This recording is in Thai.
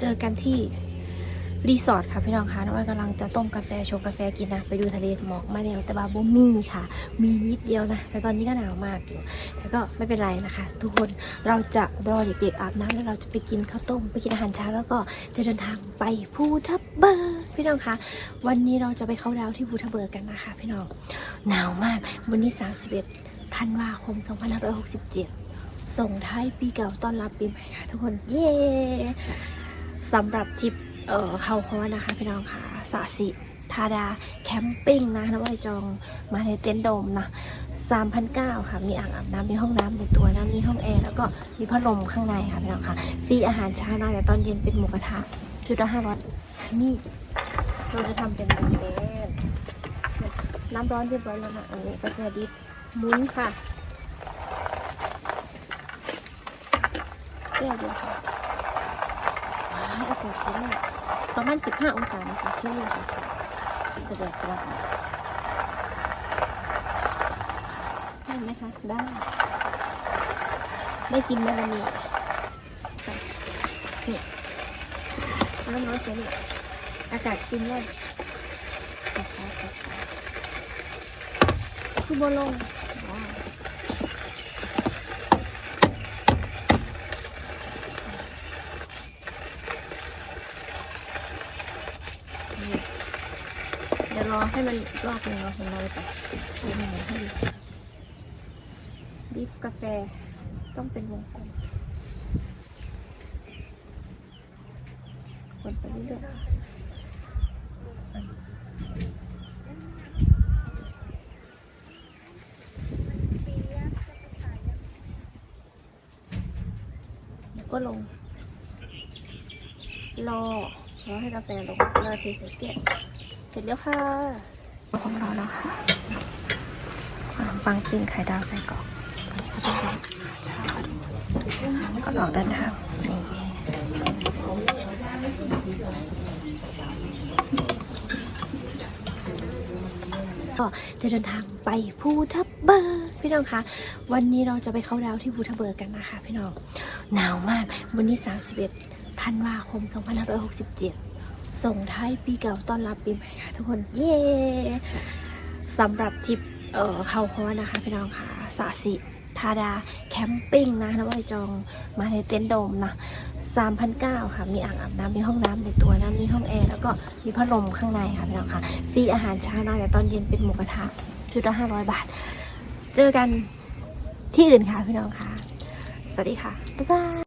เจอกันที่รีสอร์ทค่ะพี่น้องคะน้องอ้อยกำลังจะต้มกาแฟชงกาแฟกินนะ ไปดูทะเลหมอกมาแล้วแต่บาบ่มีค่ะ มีนิดเดียวนะ แต่ตอนนี้ก็หนาวมากอยู่แต่ก็ไม่เป็นไรนะคะ ทุกคนเราจะรอเด็กๆอาบน้ำแล้วเราจะไปกินข้าวต้ม ไปกินอาหารเช้าแล้วก็จะเดินทางไปภูทับเบิกพี่น้องคะวันนี้เราจะไปเข้าดาวที่ภูทับเบิกกันนะคะ พี่น้องหนาวมากวันนี้ 31ธันวาคม 2567 ส่งท้ายปีเก่าต้อนรับปีใหม่ค่ะทุกคนเย้ สำหรับทริปเอ่อเขาคอนะคะพี่น้องค่ะสาสิทาดาแคมปิ้งนะน้องอ้อยจองมาในเต็นท์โดมนะ3,900ค่ะ มีอ่างอาบน้ำมีห้องน้ำในตัวนะมีห้องแอร์แล้วก็มีพัดลมข้างในค่ะพี่น้องค่ะฟรีอาหารเช้านะแต่ตอนเย็นเป็นหมูกระทะชุดละห้าร้อยนี่เราจะทำเป็นแบบนี้น้ำร้อนเรียบร้อยแล้วนะอันนี้ก็จะดิบมุนค่ะแก้วเดียวค่ะ ว้อากาศดีมากประมาณ15องศานะคะเช่นนี้ค่ะจะเดือดร้อนได้ไหมคะ ได้ ได้กินมวันนี้นี่น้ำร้อนเสียนี่อากาศกินเลยนคะคือบอลงว้า ดี๋ยวรอให้มันรอบนึงเราของเราไปก่อนใส่หมูให้ดีบีฟกาแฟต้องเป็นวงกลมคนไปเรื่อยๆแล้วก็ลง รอ รอให้กาแฟลงแล้วเทใส่แก้ว ร็จแล้วค่ะของเราแล้วค่ะขนมปังปิ้งไข่ดาวใส่กรอกก็ลองด้านทางนี่ก็จะเดินทางไปภูทับเบิกพี่น้องคะวันนี้เราจะไปเข้าดาวน์ที่ภูทับเบิกกันนะคะ พี่น้องหนาวมากวันนี้ 31ธันวาคม 2567 ส่งท้ายปีเก่าต้อนรับปีใหม่ค่ะทุกคน เย้สำหรับทริปเอ่อเขาคอนะคะพี่น้องค่ะสาสิทาดาแคมปิ้งนะน้องอ้อยจองมาในเต็นท์โดมนะ3,900ค่ะ มีอ่างอาบน้ำมีห้องน้ำในตัวนะมีห้องแอร์แล้วก็มีพัดลมข้างในค่ะพี่น้องค่ะฟรีอาหารเช้านะแต่ตอนเย็นเป็นหมูกระทะชุดละ500 บาท เจอกันที่อื่นค่ะพี่น้องค่ะ สวัสดีค่ะ บ๊ายบาย